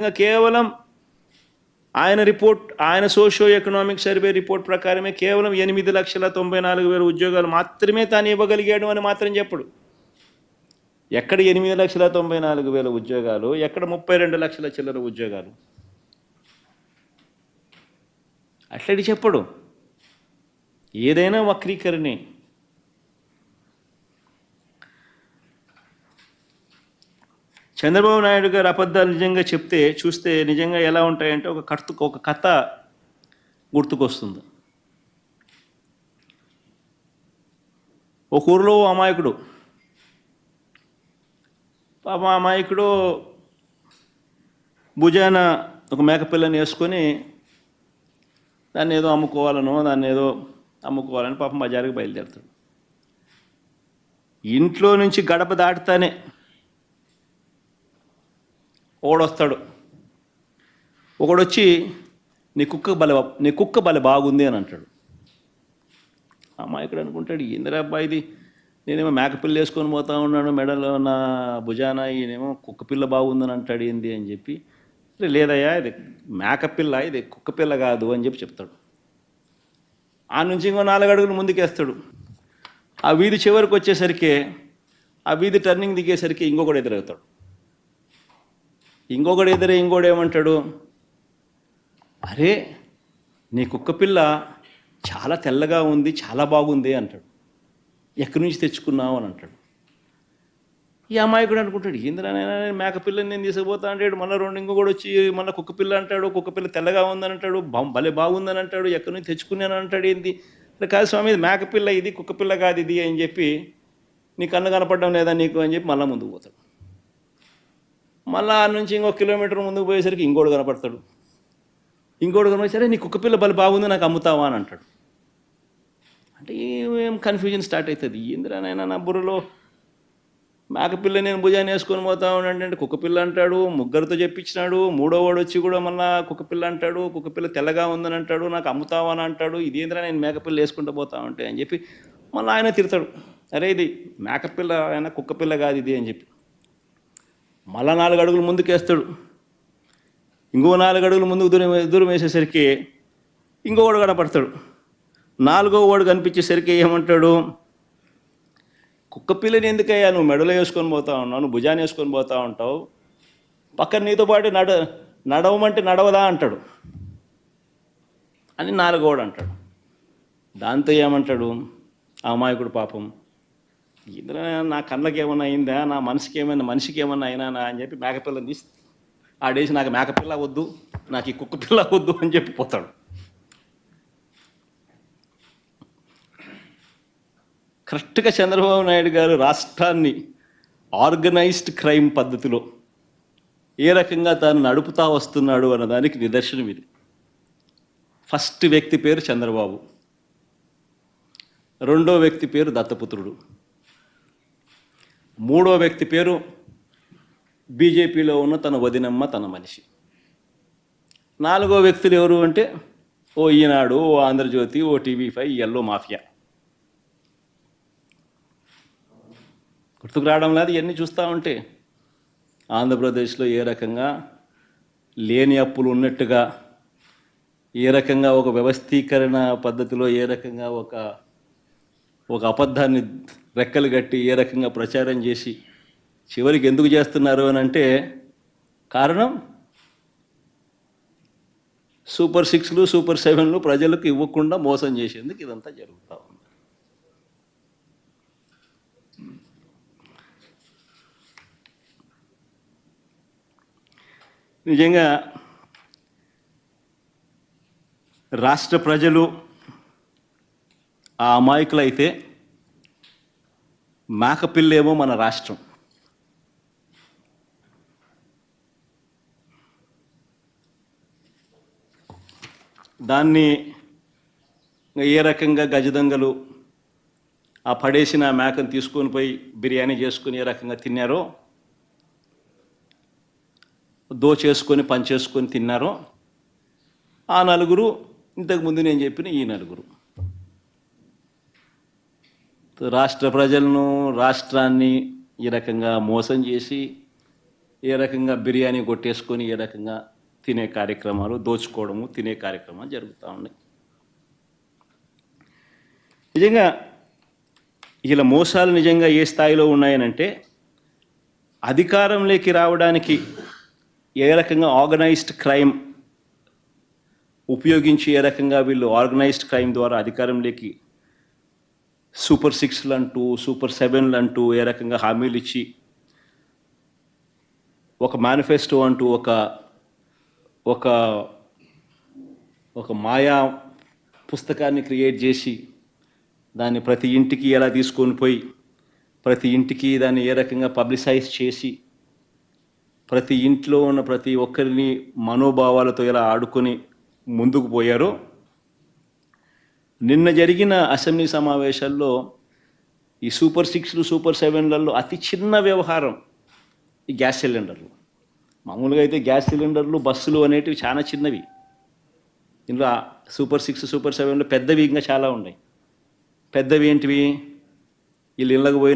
ఇంకా కేవలం ఆయన రిపోర్ట్ ఆయన సోషియో ఎకనామిక్ సర్వే రిపోర్ట్ ప్రకారమే కేవలం ఎనిమిది లక్షల తొంభై నాలుగు వేల ఉద్యోగాలు మాత్రమే తాను ఇవ్వగలిగాడు అని మాత్రం చెప్పడు. ఎక్కడ ఎనిమిది లక్షల తొంభై నాలుగు వేల ఉద్యోగాలు ఎక్కడ ముప్పై రెండు లక్షల చిల్లర ఉద్యోగాలు? అట్లాంటి చెప్పడు. ఏదైనా వక్రీకరణే. చంద్రబాబు నాయుడు గారు అబద్ధాలు నిజంగా చెప్తే చూస్తే నిజంగా ఎలా ఉంటాయంటే ఒక కర్త ఒక కథ గుర్తుకొస్తుంది. ఒక ఊరిలో ఓ అమాయకుడు పాప అమాయకుడు భుజాన ఒక మేకపిల్లని వేసుకొని దాన్ని ఏదో అమ్ముకోవాలనో దాన్ని ఏదో అమ్ముకోవాలని పాపం బజారుకి బయలుదేరుతాడు. ఇంట్లో నుంచి గడప దాటుతానే ఒకడొస్తాడు ఒకడొచ్చి నీ కుక్క బల నీ కుక్క బల బాగుంది అని అంటాడు. అమాయకుడు అనుకుంటాడు ఏందిరా అబ్బాయి ఇది? నేనేమో మేకపిల్ల వేసుకొని పోతా ఉన్నాను మెడలో నా భుజాన ఈయనేమో కుక్క పిల్ల బాగుందని అంటాడు ఏంది అని చెప్పి లేదయ్యా ఇది మేకపిల్ల ఇది కుక్క పిల్ల కాదు అని చెప్పి చెప్తాడు. ఆ నుంచి ఇంకో నాలుగు అడుగులు ముందుకేస్తాడు. ఆ వీధి చివరికి వచ్చేసరికి ఆ వీధి టర్నింగ్ దిగేసరికి ఇంకొకడు ఎదురవుతాడు. ఇంకొకడు ఎదురే ఇంకోడు ఏమంటాడు? అరే నీ కుక్క పిల్ల చాలా తెల్లగా ఉంది చాలా బాగుంది అంటాడు. ఎక్కడి నుంచి తెచ్చుకున్నావు అని అంటాడు. ఈ అమాయకుడు అనుకుంటాడు ఏందిరా నేను మేక పిల్లని నేను తీసుకుపోతా అంటాడు. మళ్ళీ రెండు ఇంకొకడు వచ్చి మళ్ళీ కుక్క పిల్ల అంటాడు. కుక్క పిల్ల తెల్లగా ఉందని అంటాడు. భలే బాగుందని అంటాడు. ఎక్కడి నుంచి తెచ్చుకున్నాను అంటాడు ఏంది? కాదు స్వామి ఇది మేక పిల్ల ఇది కుక్క పిల్ల కాదు ఇది అని చెప్పి నీ కన్ను కనపడడం లేదా నీకు? అని చెప్పి మళ్ళీ ముందుకు పోతాడు. మళ్ళా నుంచి ఇంకో కిలోమీటర్ ముందుకు పోయేసరికి ఇంకోడు కనపడతాడు. ఇంకోడు కనపడి సరే నీ కుక్కపిల్ల బలి బాగుంది నాకు అమ్ముతావా? అని అంటాడు. అంటే ఏం కన్ఫ్యూజన్ స్టార్ట్ అవుతుంది. ఏందిరానాయైనా నా బుర్రలో? మేకపిల్ల నేను భుజాన్ని వేసుకొని పోతా ఉన్నాడు అంటే కుక్కపిల్ల అంటాడు ముగ్గురితో చెప్పించినాడు మూడో వాడు వచ్చి కూడా మళ్ళా కుక్కపిల్ల అంటాడు కుక్కపిల్ల తెల్లగా ఉందని అంటాడు నాకు అమ్ముతావా? అని అంటాడు ఇదేంద్రా నేను మేకపిల్ల వేసుకుంటూ పోతా ఉంటే? అని చెప్పి మళ్ళీ ఆయన తిడతాడు. అరే ఇది మేకపిల్ల ఆయన కుక్కపిల్ల కాదు ఇది అని చెప్పి. మళ్ళా నాలుగు అడుగులు ముందుకేస్తాడు. ఇంకో నాలుగు అడుగులు ముందుకు దూరం దూరం వేసేసరికి ఇంకొకడు కనపడతాడు. నాలుగో వాడు కనిపించేసరికి ఏమంటాడు? కుక్క పిల్లని ఎందుకయ్యా నువ్వు మెడలో వేసుకొని పోతా ఉన్నావు? నువ్వు భుజాన్ని వేసుకొని పోతా ఉంటావు? పక్కన నీతో పాటు నడ నడవమంటే నడవదా అంటాడు. అని నాలుగోడు అంటాడు. దాంతో ఏమంటాడు? ఆ అమాయకుడు పాపం ఇందులో నా కళ్ళకి ఏమైనా అయిందా? నా మనసుకి ఏమైనా మనిషికి ఏమైనా అయినా అని చెప్పి మేకపిల్లని తీసి ఆడేసి నాకు మేకపిల్ల వద్దు నాకు ఈ కుక్క పిల్ల వద్దు అని చెప్పి పోతాడు. కరెక్ట్గా చంద్రబాబు నాయుడు గారు రాష్ట్రాన్ని ఆర్గనైజ్డ్ క్రైమ్ పద్ధతిలో ఏ రకంగా తాను నడుపుతా వస్తున్నాడు అన్నదానికి నిదర్శనం ఇది. ఫస్ట్ వ్యక్తి పేరు చంద్రబాబు. రెండో వ్యక్తి పేరు దత్తపుత్రుడు. మూడో వ్యక్తి పేరు బీజేపీలో ఉన్న తన వదినమ్మ తన మనిషి. నాలుగో వ్యక్తులు ఎవరు అంటే ఓ ఈనాడు ఓ ఆంధ్రజ్యోతి ఓ టీవీ ఫైవ్ ఎల్లో మాఫియా. గుర్తుకు రావడం లేదు ఇవన్నీ చూస్తూ ఉంటే. ఆంధ్రప్రదేశ్లో ఏ రకంగా లేని అప్పులు ఉన్నట్టుగా ఏ రకంగా ఒక వ్యవస్థీకరణ పద్ధతిలో ఏ రకంగా ఒక ఒక అబద్ధాన్ని రెక్కలు కట్టి ఏ రకంగా ప్రచారం చేసి చివరికి ఎందుకు చేస్తున్నారు అని అంటే కారణం? సూపర్ సిక్స్లు సూపర్ సెవెన్లు ప్రజలకు ఇవ్వకుండా మోసం చేసేందుకు ఇదంతా జరుగుతూ ఉంది. నిజంగా రాష్ట్ర ప్రజలు ఆ అమాయకులైతే మేకపిల్లేమో మన రాష్ట్రం. దాన్ని ఏ రకంగా గజదంగలు ఆ పడేసిన మేకను తీసుకొని పోయి బిర్యానీ చేసుకొని ఏ రకంగా తిన్నారో దోచేసుకొని పంచేసుకొని తిన్నారో ఆ నలుగురు ఇంతకుముందు నేను చెప్పిన ఈ నలుగురు. రాష్ట్ర ప్రజలను రాష్ట్రాన్ని ఈ రకంగా మోసం చేసి ఏ రకంగా బిర్యానీ కొట్టేసుకొని ఏ రకంగా తినే కార్యక్రమాలు దోచుకోవడము తినే కార్యక్రమాలు జరుగుతూ ఉన్నాయి. నిజంగా ఇలా మోసాలు నిజంగా ఏ స్థాయిలో ఉన్నాయనంటే అధికారంలోకి రావడానికి ఏ రకంగా ఆర్గనైజ్డ్ క్రైమ్ ఉపయోగించి ఏ రకంగా వీళ్ళు ఆర్గనైజ్డ్ క్రైమ్ ద్వారా అధికారంలోకి సూపర్ సిక్స్లు అంటూ సూపర్ సెవెన్లు అంటూ ఏ రకంగా హామీలు ఇచ్చి ఒక మేనిఫెస్టో అంటూ ఒక ఒక ఒక మాయా పుస్తకాన్ని క్రియేట్ చేసి దాన్ని ప్రతి ఇంటికి ఎలా తీసుకొని పోయి ప్రతి ఇంటికి దాన్ని ఏ రకంగా పబ్లిసైజ్ చేసి ప్రతి ఇంట్లో ఉన్న ప్రతి ఒక్కరిని మనోభావాలతో ఎలా ఆడుకొని ముందుకు పోయారో నిన్న జరిగిన అసెంబ్లీ సమావేశాల్లో ఈ సూపర్ సిక్స్లు సూపర్ సెవెన్లలో అతి చిన్న వ్యవహారం ఈ గ్యాస్ సిలిండర్లు. మామూలుగా అయితే గ్యాస్ సిలిండర్లు బస్సులు అనేటివి చాలా చిన్నవి. ఇందులో సూపర్ సిక్స్ సూపర్ సెవెన్లు పెద్దవి ఇంకా చాలా ఉన్నాయి. పెద్దవి ఏంటివి? వీళ్ళు ఇళ్ళకు పోయిన